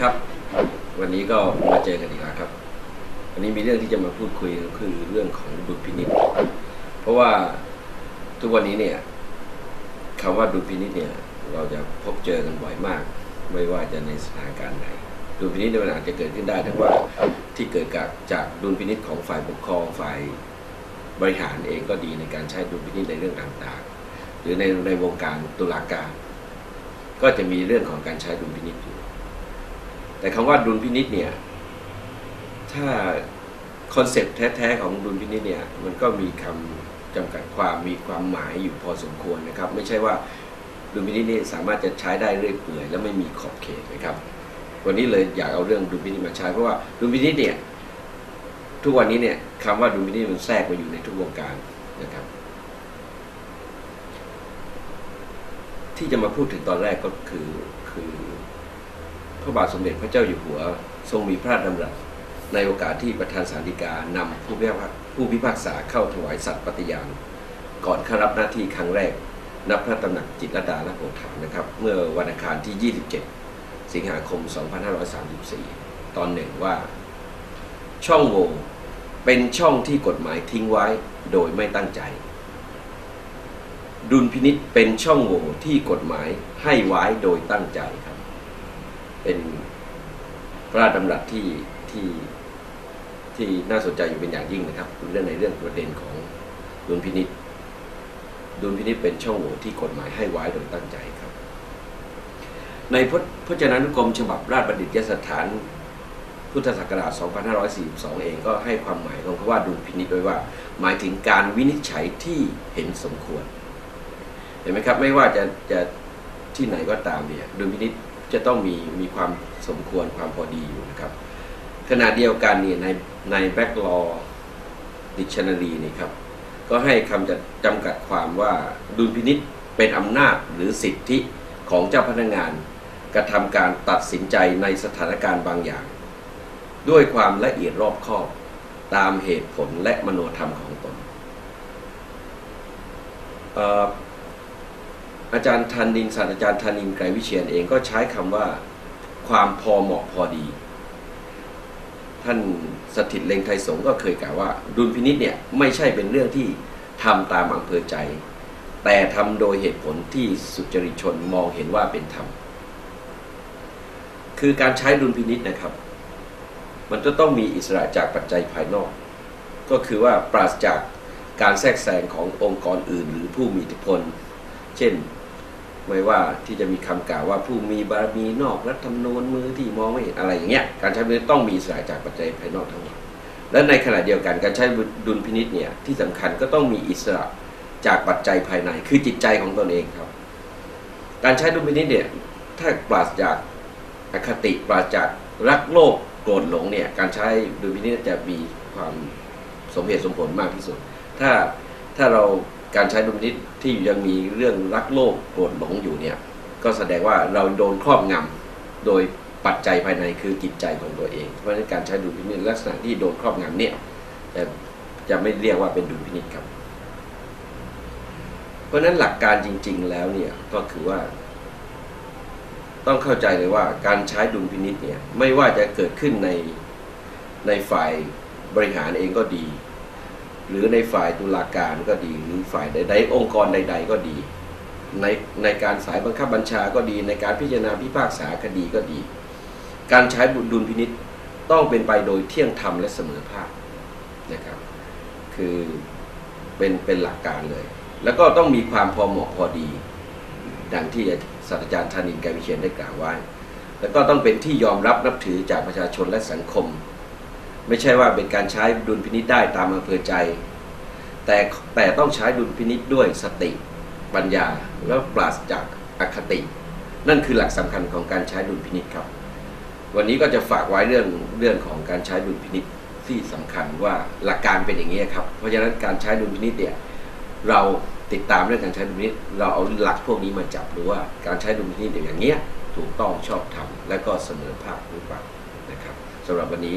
ครับ วันนี้ก็มาเจอกันอีกแล้วครับ วันนี้มีเรื่องที่จะมาพูดคุยก็คือเรื่องของดุลพินิจเพราะว่าทุกวันนี้เนี่ยคำว่าดุลพินิจเนี่ย เราจะพบเจอกันบ่อยมาก ไม่ว่าจะในสถานการณ์ไหนดุลพินิจเนี่ยมันอาจจะเกิดขึ้นได้ทั้งว่าที่เกิดจากจากดุลพินิจของฝ่ายปกครองฝ่ายบริหารเองก็ดีในการใช้ดุลพินิจในเรื่องต่างๆ หรือในในวงการตุลาการ ก็จะมีเรื่องของการใช้ดุลพินิจอยู่ แต่คำว่าดุลพินิจเนี่ย ถ้าคอนเซปต์แท้ๆของดุลพินิจเนี่ย มันก็มีคำจำกัดความมีความหมายอยู่พอสมควรนะครับ ไม่ใช่ว่าดุลพินิจนี่สามารถจะใช้ได้เรื่อยเปื่อยและไม่มีขอบเขตนะครับ วันนี้เลยอยากเอาเรื่องดุลพินิจมาใช้เพราะว่าดุลพินิจเนี่ยทุกวันนี้เนี่ยคำว่าดุลพินิจมันแทรกมาอยู่ในทุกวงการนะครับ ที่จะมาพูดถึงตอนแรกก็คือคือ พระบาทสมเด็จพระเจ้าอยู่หัว ทรงมีพระราชดำรัสในโอกาสที่ประธานสารดีกานำผู้พิพากผู้พิพากษาเข้าถวายสัตย์ปฏิญาณ ก่อนเข้ารับหน้าที่ครั้งแรกนับพระตำหนักจิตรดาและโปรดฐานนะครับ เมื่อวันอังคารที่ 27 สิงหาคม 2534 ตอนหนึ่งว่า ช่องโหว่เป็นช่องที่กฎหมายทิ้งไว้โดยไม่ตั้งใจ ดุลพินิษเป็นช่องโหว่ที่กฎหมายให้ไว้โดยตั้งใจครับ เป็นพระราชดำรัสที่ที่ที่น่าสนใจอยู่เป็นอย่างยิ่งนะครับเรื่องในเรื่องประเด็นของดุลพินิษดุลพินิษเป็นช่องโหว่ที่กฎหมายให้ไว้โดยตั้งใจครับ ในพจพจนานุกรมฉบับราชบัณฑิตยสถานพุทธศักราช 2542 เองก็ให้ความหมายของคำว่าดุลพินิจไว้ว่า หมายถึงการวินิจฉัยที่เห็นสมควร เห็นไหมครับ ไม่ว่าจะจะที่ไหนก็ตามเนี่ยดุลพินิจ จะต้องมีมีความสมควรความพอดีอยู่นะครับ ขณะเดียวกันนี่ในในแบ็กลอดิกชันนารีนี่ครับ ก็ให้คำจะจำกัดความว่าดุลพินิษเป็นอำนาจหรือสิทธิของเจ้าพนักงาน กระทำการตัดสินใจในสถานการณ์บางอย่าง ด้วยความละเอียดรอบคอบตามเหตุผลและมโนธรรมของตน อาจารย์ธนินศาสตราจารย์ธนินไกรวิเชียนเองก็ใช้คำว่าความพอเหมาะพอดี ท่านสถิตเลงไทยสงก็เคยกล่าวว่า ดุลพินิษเนี่ยไม่ใช่เป็นเรื่องที่ทำตามอำเภอใจ แต่ทำโดยเหตุผลที่สุจริตชนมองเห็นว่าเป็นธรรมคือการใช้ดุลพินิษนะครับ มันจะต้องมีอิสระจากปัจจัยภายนอก ก็คือว่าปราศจากการแทรกแซงขององค์กรอื่น หรือผู้มีอิทธิพล เช่น ไม่ว่าที่จะมีคำกล่าวว่าผู้มีบารมีนอกรัฐธรรมนูญมือที่มองไม่เห็นอะไรอย่างเงี้ยการใช้ดุลต้องมีสระจากปัจจัยภายนอกทั้งหมดและในขณะเดียวกันการใช้ดุลพินิษเนี่ยที่สำคัญก็ต้องมีอิสระจากปัจจัยภายใน คือจิตใจของตนเองครับ การใช้ดุลพินิษเนี่ยถ้าปราศจากอคติปราศจากรักโลภโกรธหลงเนี่ยการใช้ดุลพินิษจะมีความสมเหตุสมผลมากที่สุด ถ้าถ้าเรา การใช้ดุลพินิษที่ยังมีเรื่องรักโลภโกรธหลงอยู่เนี่ยก็แสดงว่าเราโดนครอบงำโดยปัจจัยภายในคือจิตใจของตัวเอง เพราะฉะนั้นการใช้ดุลพินิษลักษณะที่โดนครอบงำเนี่ยจะจะไม่เรียกว่าเป็นดุลพินิษครับ เพราะฉะนั้นหลักการจริง ๆ แล้วเนี่ยก็คือว่า ต้องเข้าใจเลยว่าการใช้ดุลพินิษเนี่ยไม่ว่าจะเกิดขึ้นในในฝ่ายบริหารเองก็ดี หรือในฝ่ายตุลาการก็ดีหรือฝ่ายใดๆ องค์กรใด ๆ ก็ดี ในในการสายบังคับบัญชาก็ดี ในการพิจารณาพิพากษาคดีก็ดี การใช้บุญดุลพินิษต้องเป็นไปโดยเที่ยงธรรมและเสมอภาคนะครับ คือเป็นเป็นหลักการเลย แล้วก็ต้องมีความพอเหมาะพอดี ดังที่ศาสตราจารย์ธานินทร์ไกวิเชียนได้กล่าวไว้ แล้วก็ต้องเป็นที่ยอมรับนับถือจากประชาชนและสังคม ไม่ใช่ว่าเป็นการใช้ดุลพินิษได้ตามอำเภอใจ แต่แต่ต้องใช้ดุลพินิษด้วยสติปัญญาแล้วปราศจากอคติ นั่นคือหลักสำคัญของการใช้ดุลพินิษครับ วันนี้ก็จะฝากไว้เรื่องเรื่องของการใช้ดุลพินิษที่สำคัญว่าหลักการเป็นอย่างนี้ครับ เพราะฉะนั้นการใช้ดุลพินิษเนี่ยเราติดตามเรื่องการใช้ดุลพินิษเราเอาหลักพวกนี้มาจับดูว่าการใช้ดุลพินิษอย่างเงี้ยถูกต้องชอบธรรมและก็เสมอภาคหรือเปล่านะครับสำหรับวันนี้